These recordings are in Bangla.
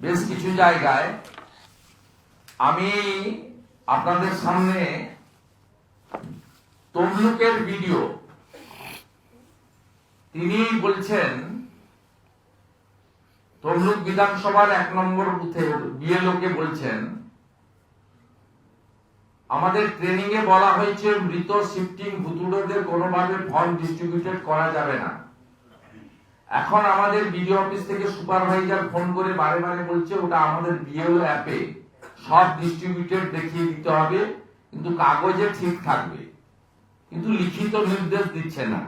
বেশ কিছু জায়গায় আমি আপনাদের সামনে তমলুকের ভিডিও তিনি বলছেন, তমলুক বিধানসভার এক নম্বর বুথের বিএলওকে বলছেন, আমাদের ট্রেনিং এ বলা হয়েছে মৃত শিফটিং ভুতুড়োদের কোনোভাবে ফর্ম ডিস্ট্রিবিউটেড করা যাবে না। এখন আমাদের বিডিও অফিস থেকে সুপারভাইজার ফোন করে বারে বারে বলছে, ওটা আমাদের বিএলও অ্যাপে সব ডিস্ট্রিবিউটেড দেখিয়ে দিতে হবে, কিন্তু কাগজে ঠিক থাকবে। কিন্তু লিখিত নির্দেশ দিচ্ছে না।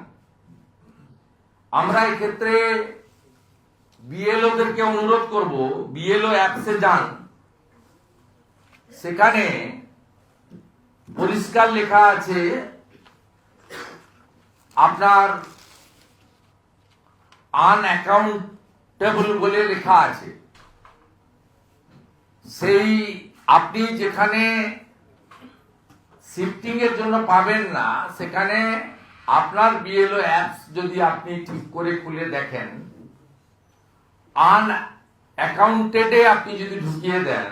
আমরা এক্ষেত্রে বিএলও দেরকে অনুরোধ করব, বিএলও অ্যাপসে যান। সেখানে পরিষ্কার লেখা আছে, আপনার আনঅ্যাকাউন্টেবল বলে লেখা আছে। সেই আপনি যেখানে শিফটিং এর জন্য পাবেন না, সেখানে আপনার বিএলও অ্যাপস যদি আপনি ঠিক করে খুলে দেখেন আন অ্যাকাউন্টেডে আপনি যদি ঢুকিয়ে দেন,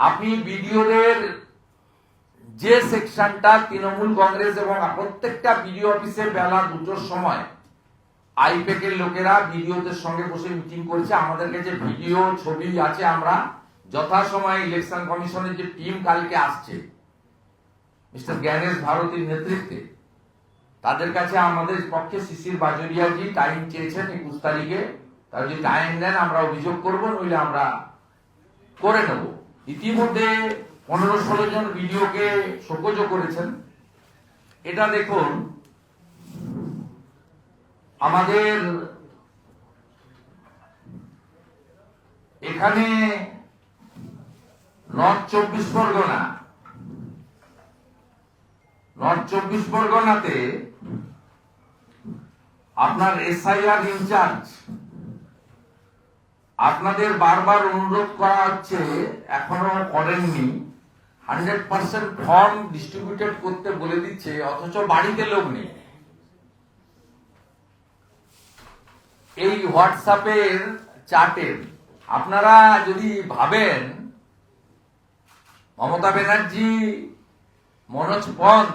আপনি বিডিওদের যে সেকশনটা তৃণমূল কংগ্রেস এবং প্রত্যেকটা বিডিও অফিসে বেলা দুটোর সময় আইপেকের লোকেরা বিডিওদের সঙ্গে বসে মিটিং করছে। আমাদের কাছে ভিডিও, ছবি আছে আমরা। যথাসময়ে ইলেকশন কমিশনের যে টিম কালকে আসছে, মিস্টার জ্ঞানেশ ভারতীর নেতৃত্বে, তাদের কাছে আমাদের পক্ষে শিশির বাজরিয়াজি টাইম চেয়েছেন একুশ তারিখে। তারা যদি টাইম দেন আমরা অভিযোগ করব, নইলে আমরা করে নেব। ইতিমধ্যে পনেরো ষোলো জন ভিডিওকে শোকজ করেছেন। এটা দেখুন আমাদের এখানে নর্থ চব্বিশ পরগনা, নর্থ চব্বিশ পরগনাতে আপনার এসআইআর ইনচার্জ, আপনাদের বারবার অনুরোধ করা হচ্ছে, এখনও করেননি, হান্ড্রেড পার্সেন্ট ফর্ম ডিস্ট্রিবিউটেড করতে বলে দিচ্ছে, অথচ বাড়িতে লোক নেই। এই হোয়াটসঅ্যাপের চার্টের আপনারা যদি ভাবেন, মমতা ব্যানার্জি, মনোজ পন্থ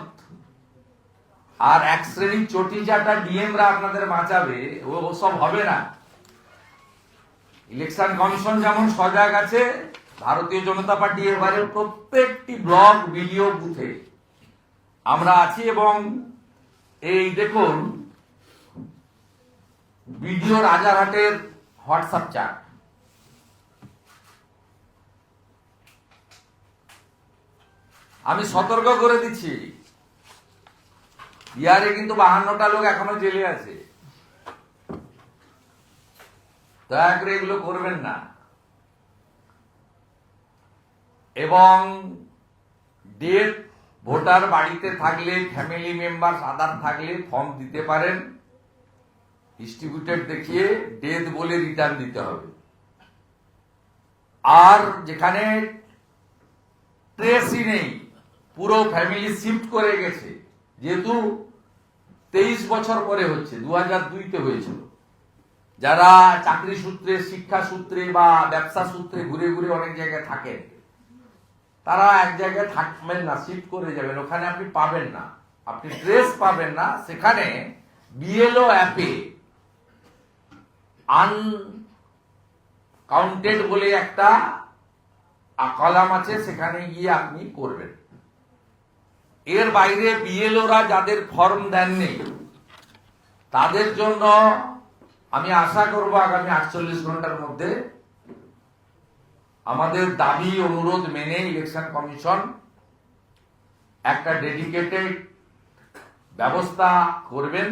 আর এক শ্রেণির চটি চাটা ডিএমরা আপনাদের বাঁচাবে, ও সব হবে না। ইলেকশন কমিশন যেমন সজাগ আছে, ভারতীয় জনতা পার্টি এবারে প্রত্যেকটি ব্লক ভিডিও বুথে। আমরা আছি এবং এই দেখুন ভিডিও রাজারহাটের হোয়াটসঅ্যাপ চাট আমি সতর্ক করে দিচ্ছি। ইয়ারে কিন্তু বাহান্নটা লোক এখনও জেলে আছে। দয়া করে এগুলো করবেন না। এবং ডেট, ভোটার বাড়িতে থাকলে, ফ্যামিলি মেম্বার আধার থাকলে ফর্ম দিতে পারেন। ডিস্ট্রিবিউটেড দেখিয়ে ডেথ বলে রিটার্ন দিতে হবে। আর যেখানে ট্রেসই নেই, পুরো ফ্যামিলি শিফট করে গেছে। যেহেতু তেইশ বছর পরে হচ্ছে দু হাজার দুইতে হয়েছিল। যারা চাকরি সূত্রে, শিক্ষা সূত্রে বা ব্যবসা সূত্রে ঘুরে ঘুরে অনেক জায়গায় থাকেন, তারা এক জায়গায় থাকবেন না শিফট করে যাবেন। ওখানে আপনি পাবেন না। আপনি ড্রেস পাবেন না। সেখানে বিএলও অ্যাপে আনকাউন্টেড বলে একটা কলাম আছে, সেখানে গিয়ে আপনি করবেন। এর বাইরে বিএলওরা যাদের ফর্ম দেননি তাদের জন্য আমি আশা করব আগামী আটচল্লিশ ঘণ্টার মধ্যে আমাদের দাবি, অনুরোধ মেনে ইলেকশন কমিশন একটা ডেডিকেটেড ব্যবস্থা করবেন।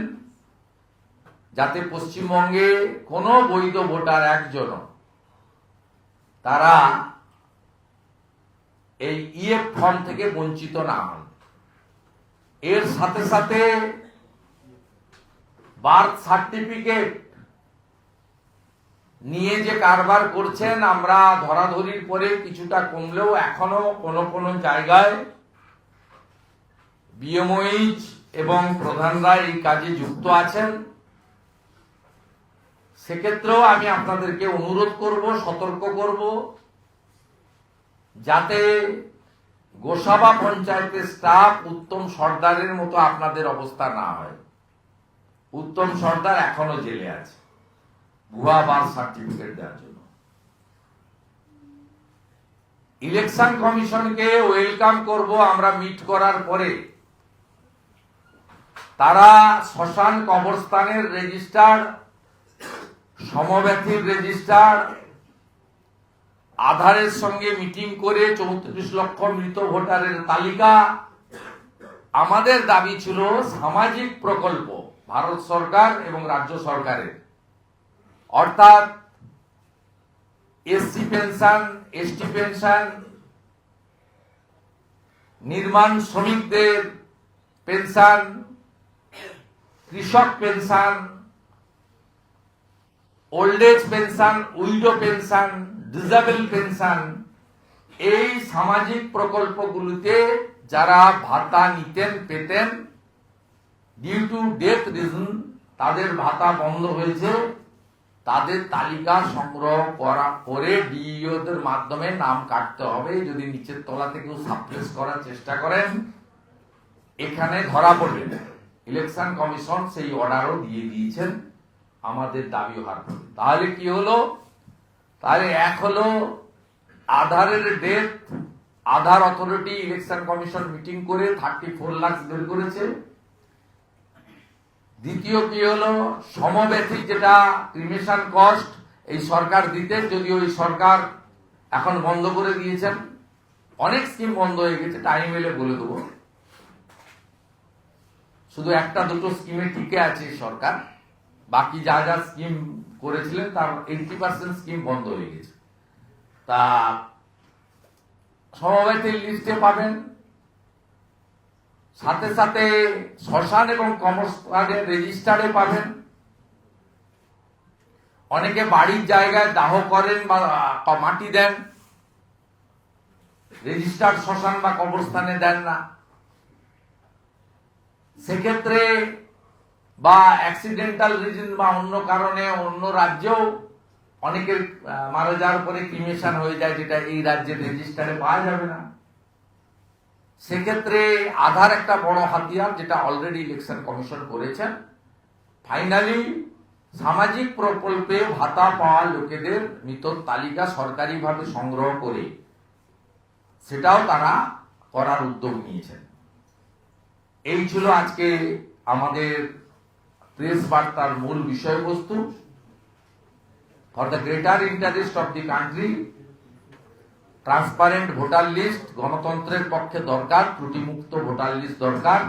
যাতে পশ্চিমবঙ্গে কোনো বৈধ ভোটার একজন তারা এই ইএফ ফর্ম থেকে বঞ্চিত না হন। এর সাথে সাথে বার্থ সার্টিফিকেট নিয়ে যে কারবার করছেন, আমরা ধরাধরির পরে কিছুটা কমলেও এখনও কোনো কোনো জায়গায় বিএমওইচ এবং প্রধানরা এই কাজে যুক্ত আছেন। সেক্ষেত্রেও আমি আপনাদেরকে অনুরোধ করব, সতর্ক করব, যাতে গোসাবা পঞ্চায়েতের স্টাফ উত্তম সর্দারের মতো আপনাদের অবস্থা না হয়। উত্তম সর্দার এখনও জেলে আছে। ভুয়া বার্থ সার্টিফিকেট দেওয়ার জন্য। ইলেকশন কমিশনকে ওয়েলকাম করব আমরা মিট করার পরে। তারা শ্মশান কবরস্থানের রেজিস্টার সমব্যথীর রেজিস্টার আধারের সঙ্গে মিটিং করে চৌত্রিশ লক্ষ মৃত ভোটারের তালিকা। আমাদের দাবি ছিল সামাজিক প্রকল্প ভারত সরকার এবং রাজ্য সরকারের। অর্থাৎ এসসি পেনশন, এসটি পেনশন, নির্মাণ শ্রমিকদের পেনশন, কৃষক pension old age pension widow pension disable pension এই সামাজিক প্রকল্পগুলিতে যারা ভাতা নিতেন, পেতেন ডিউ টু ডেথ রিজন তাদের ভাতা বন্ধ হয়েছে। তাদের তালিকা সংগ্রহ করা, করে ডিইওদের মাধ্যমে নাম কাটতে হবে। যদি নিচের তলা থেকে সাপ্রেস করার চেষ্টা করেন, এখানে ধরা পড়বে। ইলেকশন কমিশন সেই অর্ডারও দিয়ে দিয়েছেন। আমাদের দাবি হওয়ার পরে তাহলে কি হলো? তাহলে এক হলো, আধারের date Aadhaar authority election commission meeting করে থার্টি ফোর লাখ বের করেছে। দ্বিতীয় কি হলো? সমব্যথী যেটা ক্রিমেশন কস্ট এই সরকার দিতেন যদিও এই সরকার এখন বন্ধ করে দিয়েছেন। অনেক স্কিম বন্ধ হয়ে গেছে টাইম এলে বলে দেবো। শুধু একটা দুটো স্কিমে টিকে আছে সরকার। বাকি যা যা স্কিম করেছিলেন, তার এইটি পার্সেন্ট স্কিম বন্ধ হয়ে গেছে। তা সমবায়তের লিস্টে পাবেন। সাথে সাথে শ্মশান এবং কমর্সের রেজিস্টারে পাবেন। অনেকে বাড়ির জায়গায় দাহ করেন বা মাটি দেন। রেজিস্টার শ্মশান বা কবরস্থানে দেন না। সেক্ষেত্রে বা অ্যাক্সিডেন্টাল রিজন বা অন্য কারণে অন্য রাজ্যেও অনেকের মারা যাওয়ার পরে ক্রিমেশন হয়ে যায়, যেটা এই রাজ্যের রেজিস্টারে পাওয়া যাবে না। সেক্ষেত্রে আধার একটা বড় হাতিয়ার, যেটা অলরেডি ইলেকশন কমিশন করেছেন। ফাইনালি সামাজিক প্রকল্পে ভাতা পাওয়া লোকেদের মৃত তালিকা সরকারিভাবে সংগ্রহ করে, সেটাও তারা করার উদ্যোগ নিয়েছেন। এই ছিল আজকে আমাদের প্রেস বার্তার মূল বিষয়বস্তু for the greater interest of the country transparent voter list গণতন্ত্রের পক্ষে দরকার, ত্রুটিমুক্ত ভোটার লিস্ট দরকার